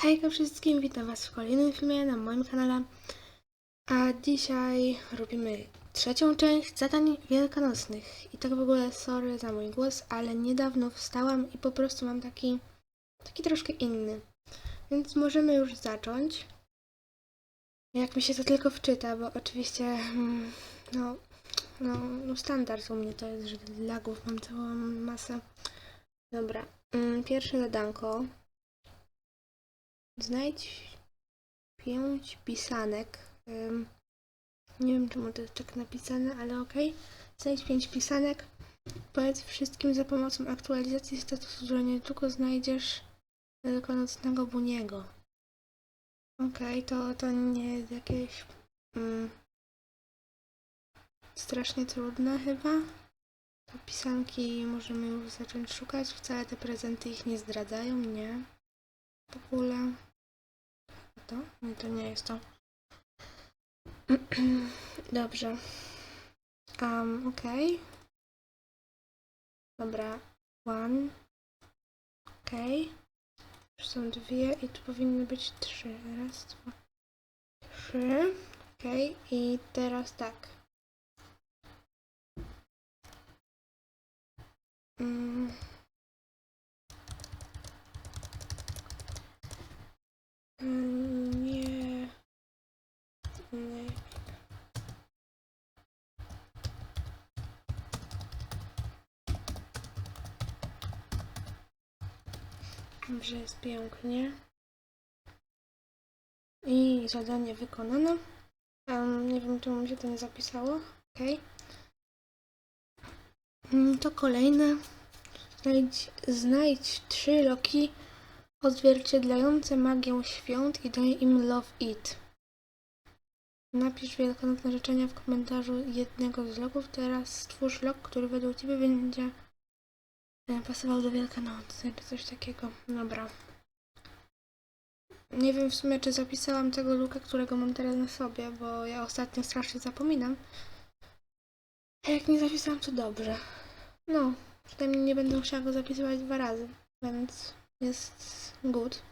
Hejka wszystkim, witam was w kolejnym filmie na moim kanale. A dzisiaj robimy trzecią część zadań wielkanocnych. I tak w ogóle sorry za mój głos, ale niedawno wstałam i po prostu mam taki, taki troszkę inny. Więc możemy już zacząć. Jak mi się to tylko wczyta, bo oczywiście, mm, no, no, no standard u mnie to jest, że lagów mam całą masę. Dobra, mm, pierwsze zadanko. Znajdź pięć pisanek. Nie wiem, czemu to jest tak napisane, ale okej. Znajdź pięć pisanek. Powiedz wszystkim za pomocą aktualizacji statusu, że nie tylko znajdziesz wielkanocnego Buniego. Okej, to, to nie jest jakieś mm, strasznie trudne chyba. To pisanki możemy już zacząć szukać. Wcale te prezenty ich nie zdradzają, nie? W ogóle. To? Nie, to nie jest to. Dobrze. Um, okej. Dobra. One. Już są dwie i tu powinny być trzy. Raz, dwa, trzy. Okej. I teraz tak. Mm. Nie. Nie. Dobrze, jest pięknie. I zadanie wykonane. Em, nie wiem, czemu mi się to nie zapisało. Okej. Mm, To kolejne. Znajdź, znajdź trzy loki odzwierciedlające magię świąt i daj im love it. Napisz wielkanocne życzenia w komentarzu jednego z logów. Teraz stwórz log, który według Ciebie będzie e, pasował do Wielkanocy, czy coś takiego. Dobra. Nie wiem w sumie, czy zapisałam tego luka, którego mam teraz na sobie, bo ja ostatnio strasznie zapominam. A jak nie zapisałam, to dobrze. No, przynajmniej nie będę musiała go zapisywać dwa razy, więc jest good.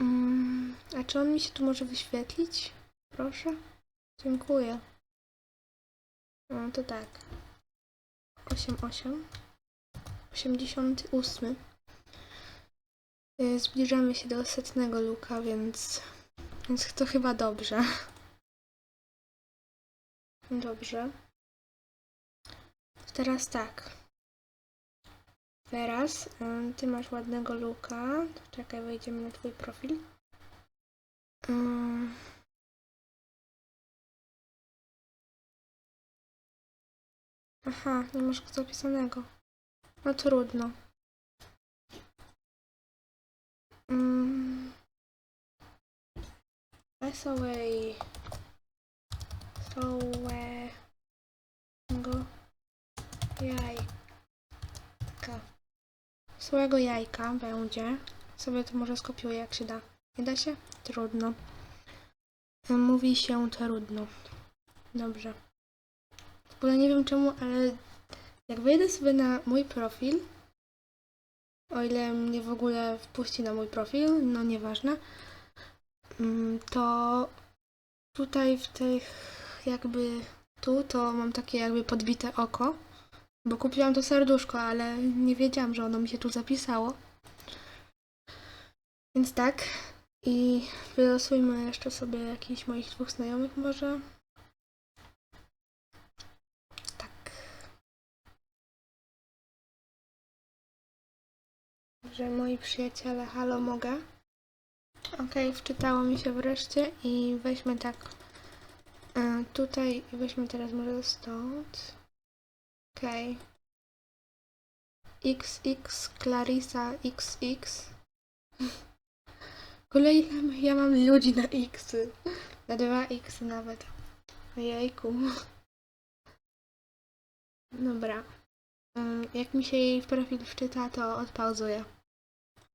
Mm, a czy on mi się tu może wyświetlić? Proszę. Dziękuję. No to tak. 8, 8. 88. Y, Zbliżamy się do setnego luka, więc, więc to chyba dobrze. Dobrze. Teraz tak. Teraz ym, ty masz ładnego luka. To czekaj, wejdziemy na twój profil. Ym. Aha, nie masz go zapisanego. No trudno. Mm. Wesołej. Wesołego jajka. Wesołego jajka będzie. Sobie to może skopiuję jak się da. Nie da się? Trudno. Mówi się trudno. Dobrze. W ogóle nie wiem czemu, ale jak wejdę sobie na mój profil, o ile mnie w ogóle wpuści na mój profil, no nieważne, mm, to tutaj w tych jakby tu to mam takie jakby podbite oko, bo kupiłam to serduszko, ale nie wiedziałam, że ono mi się tu zapisało. Więc tak. I wylosujmy jeszcze sobie jakichś moich dwóch znajomych może. Tak. Że moi przyjaciele, halo, mogę? Okej, wczytało mi się wreszcie i weźmy tak e, tutaj weźmy teraz może stąd. Okej. XX, Clarissa XX. W ogóle ile ja mam ludzi na X. Na dwa X nawet. Ojejku. Dobra. Mm, Jak mi się jej profil wczyta, to odpauzuję.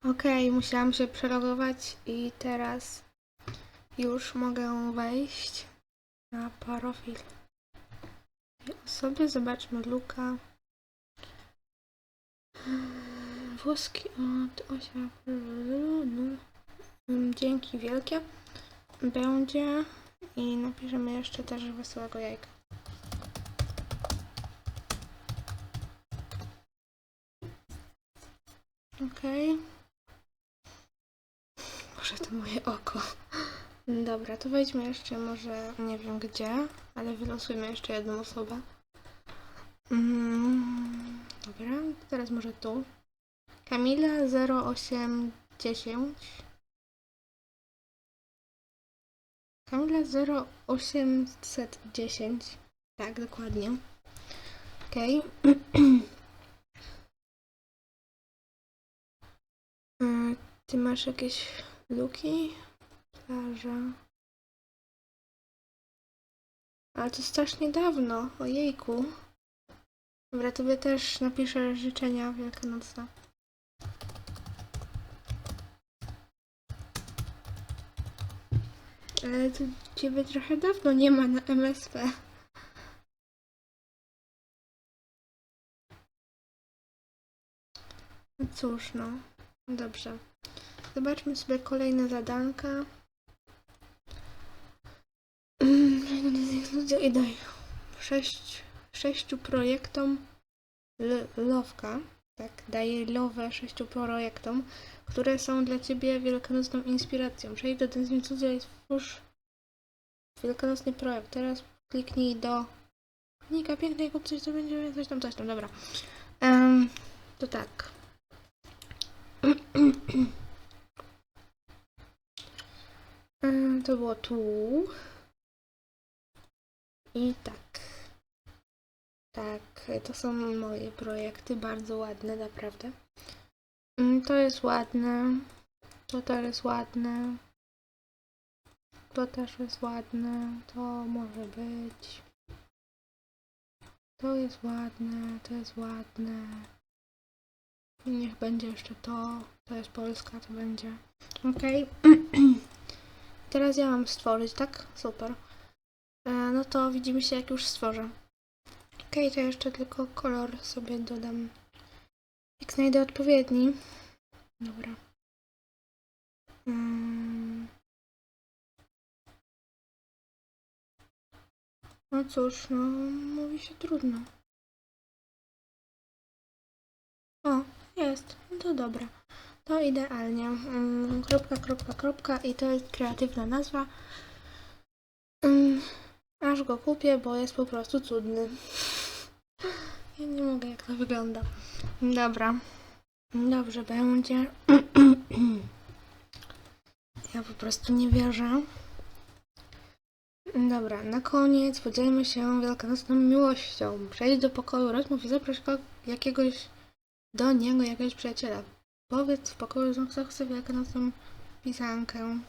Okej, musiałam się przelogować i teraz już mogę wejść na profil osoby. Zobaczmy Luka. Włoski od osia. No. Mm, Dzięki wielkie. Będzie. I napiszemy jeszcze też wesołego jajka. Okej. Może to moje oko. Dobra, to wejdźmy jeszcze może nie wiem gdzie, ale wylosujmy jeszcze jedną osobę. Mm, dobra, teraz może tu. Kamila 0810. Kamila 0810. Tak, dokładnie. Okej. Y, Ty masz jakieś luki? Plaża. Ale to strasznie dawno. Ojejku. Dobra, tobie też napiszę życzenia wielkanocne. Ale to ciebie trochę dawno nie ma na MSP. No cóż, no. Dobrze. Zobaczmy sobie kolejne zadanka. I daj. Sześć, sześciu projektom lowka. Tak, daję lowę sześciu projektom, które są dla ciebie wielkanocną inspiracją. Przejdź do ten cudzej i stwórz wielkanocny projekt. Teraz kliknij do Nika pięknej kup coś, co będzie coś tam, coś tam, dobra. Em, to tak. To było tu. I tak. Tak, to są moje projekty, bardzo ładne, naprawdę. Mm, To jest ładne. To też jest ładne. To też jest ładne. To może być. To jest ładne, to jest ładne. Niech będzie jeszcze to. To jest Polska, to będzie. Okej. Teraz ja mam stworzyć, tak? Super. E, no to widzimy się, jak już stworzę. Okej, to jeszcze tylko kolor sobie dodam. Jak znajdę odpowiedni. Dobra. No cóż, no mówi się trudno. O, jest. No to dobra. To idealnie. Kropka, kropka, kropka i to jest kreatywna nazwa. Aż go kupię, bo jest po prostu cudny. Ja nie mogę, jak to wygląda. Dobra. Dobrze będzie. Ja po prostu nie wierzę. Dobra, na koniec podzielmy się wielkanocną miłością. Przejdź do pokoju, rozmów i zaproś jakiegoś do niego jakiegoś przyjaciela. Powiedz w pokoju, że chce wielkanocną pisankę.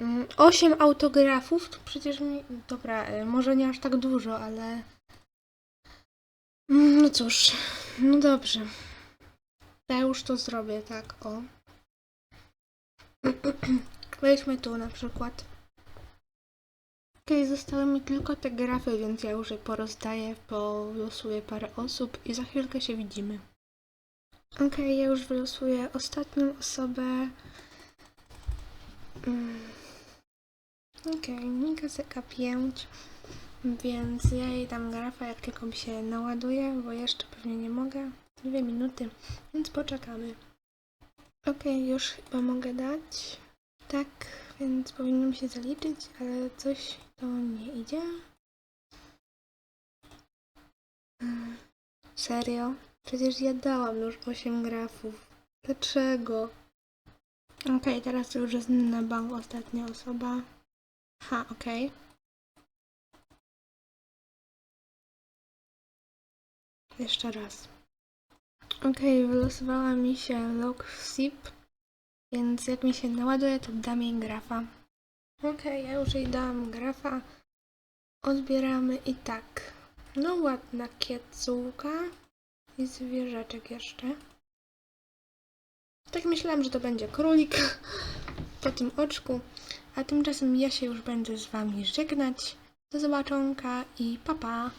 Mm, Osiem autografów? To przecież mi... Dobra, y, może nie aż tak dużo, ale... Mm, No cóż, no dobrze. Ja już to zrobię, tak, o. Wejdźmy tu na przykład. Okej, zostały mi tylko te grafy, więc ja już je porozdaję, polosuję parę osób i za chwilkę się widzimy. Okej, ja już wylosuję ostatnią osobę. Mm. Okej, Nika Seka 5, więc ja jej dam grafa, jak tylko mi się naładuje, bo jeszcze pewnie nie mogę. Dwie minuty, więc poczekamy. Okej, już chyba mogę dać. Tak, więc powinnam się zaliczyć, ale coś to nie idzie. Mm, Serio? Przecież ja dałam już 8 grafów. Dlaczego? Okej, teraz już jest na bank ostatnia osoba. Ha, okej. Jeszcze raz. Okej, wylosowała mi się log zip, więc jak mi się naładuje, to dam jej grafa. Okej, ja już jej dałam grafa. Odbieramy i tak. No ładna kiecułka i zwierzaczek jeszcze. Tak myślałam, że to będzie królik po tym oczku. A tymczasem ja się już będę z wami żegnać. Do zobaczonka i pa pa!